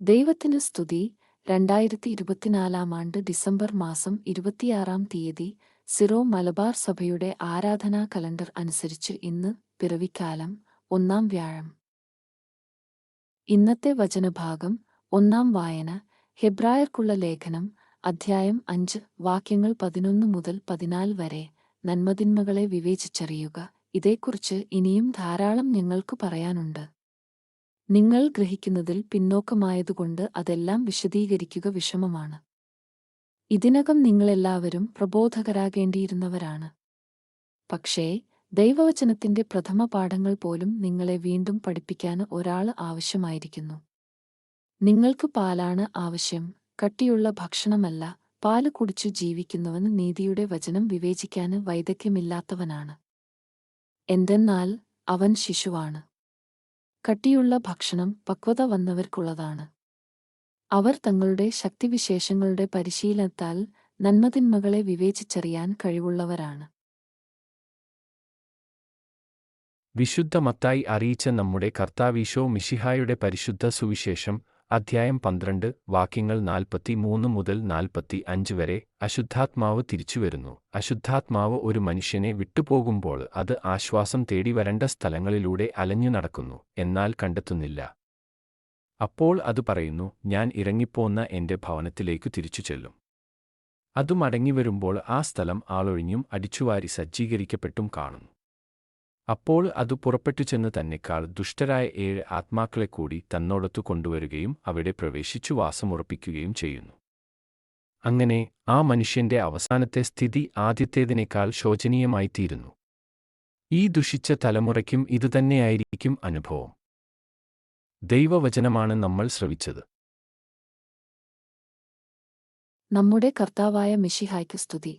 ദൈവത്തിന് സ്തുതി. രണ്ടായിരത്തി ഇരുപത്തിനാലാം ആണ്ട് ഡിസംബർ മാസം ഇരുപത്തിയാറാം തീയതി സിറോ മലബാർ സഭയുടെ ആരാധനാ കലണ്ടർ അനുസരിച്ച് ഇന്ന് പിറവിക്കാലം ഒന്നാം വ്യാഴം. ഇന്നത്തെ വചനഭാഗം ഒന്നാം വായന. ഹെബ്രായർക്കുള്ള ലേഖനം അധ്യായം അഞ്ച് വാക്യങ്ങൾ പതിനൊന്ന് മുതൽ പതിനാല് വരെ നന്മതിന്മകളെ വിവേചിച്ചറിയുക. ഇതേക്കുറിച്ച് ഇനിയും ധാരാളം ഞങ്ങൾക്ക് പറയാനുണ്ട്. നിങ്ങൾ ഗ്രഹിക്കുന്നതിൽ പിന്നോക്കമായതുകൊണ്ട് അതെല്ലാം വിശദീകരിക്കുക വിഷമമാണ്. ഇതിനകം നിങ്ങളെല്ലാവരും പ്രബോധകരാകേണ്ടിയിരുന്നവരാണ്. പക്ഷേ ദൈവവചനത്തിന്റെ പ്രഥമ പാഠങ്ങൾ പോലും നിങ്ങളെ വീണ്ടും പഠിപ്പിക്കാൻ ഒരാൾ ആവശ്യമായിരിക്കുന്നു. നിങ്ങൾക്ക് പാലാണ് ആവശ്യം കട്ടിയുള്ള ഭക്ഷണമല്ല പാൽ കുടിച്ചു ജീവിക്കുന്നവന് നീതിയുടെ വചനം വിവേചിക്കാന് വൈദഗ്ധ്യമില്ലാത്തവനാണ്. എന്തെന്നാൽ അവൻ ശിശുവാണ്. കട്ടിയുള്ള ഭക്ഷണം പക്വത വന്നവർക്കുള്ളതാണ്. അവർ തങ്ങളുടെ ശക്തിവിശേഷങ്ങളുടെ പരിശീലനത്താൽ നന്മതിന്മകളെ വിവേചിച്ചറിയാൻ കഴിവുള്ളവരാണ്. വിശുദ്ധ മത്തായി അറിയിച്ച നമ്മുടെ കർത്താവീശോ മിഷിഹായുടെ പരിശുദ്ധ സുവിശേഷം അധ്യായം പന്ത്രണ്ട് വാക്യങ്ങൾ നാൽപ്പത്തി മൂന്ന് മുതൽ നാൽപ്പത്തി അഞ്ച് വരെ അശുദ്ധാത്മാവ് തിരിച്ചുവരുന്നു അശുദ്ധാത്മാവ് ഒരു മനുഷ്യനെ വിട്ടുപോകുമ്പോൾ അത് ആശ്വാസം തേടി വരേണ്ട സ്ഥലങ്ങളിലൂടെ അലഞ്ഞു നടക്കുന്നു എന്നാൽ കണ്ടെത്തുന്നില്ല. അപ്പോൾ അത് പറയുന്നു ഞാൻ ഇറങ്ങിപ്പോന്ന എന്റെ ഭവനത്തിലേക്കു തിരിച്ചു ചെല്ലും. അതു മടങ്ങിവരുമ്പോൾ ആ സ്ഥലം ആളൊഴിഞ്ഞും അടിച്ചുവാരി സജ്ജീകരിക്കപ്പെട്ടും കാണുന്നു. അപ്പോൾ അത് പുറപ്പെട്ടു ചെന്ന് തന്നെക്കാൾ ദുഷ്ടരായ ഏഴ് ആത്മാക്കളെ കൂടി തന്നോടത്തു കൊണ്ടുവരികയും അവിടെ പ്രവേശിച്ചു വാസമുറപ്പിക്കുകയും ചെയ്യുന്നു. അങ്ങനെ ആ മനുഷ്യന്റെ അവസാനത്തെ സ്ഥിതി ആദ്യത്തേതിനേക്കാൾ ശോചനീയമായിത്തീരുന്നു. ഈ ദുഷിച്ച തലമുറയ്ക്കും ഇതുതന്നെയായിരിക്കും അനുഭവം. ദൈവവചനമാണ് നമ്മൾ ശ്രവിച്ചത്. നമ്മുടെ കർത്താവായ മിഷിഹായ്ക്ക് സ്തുതി.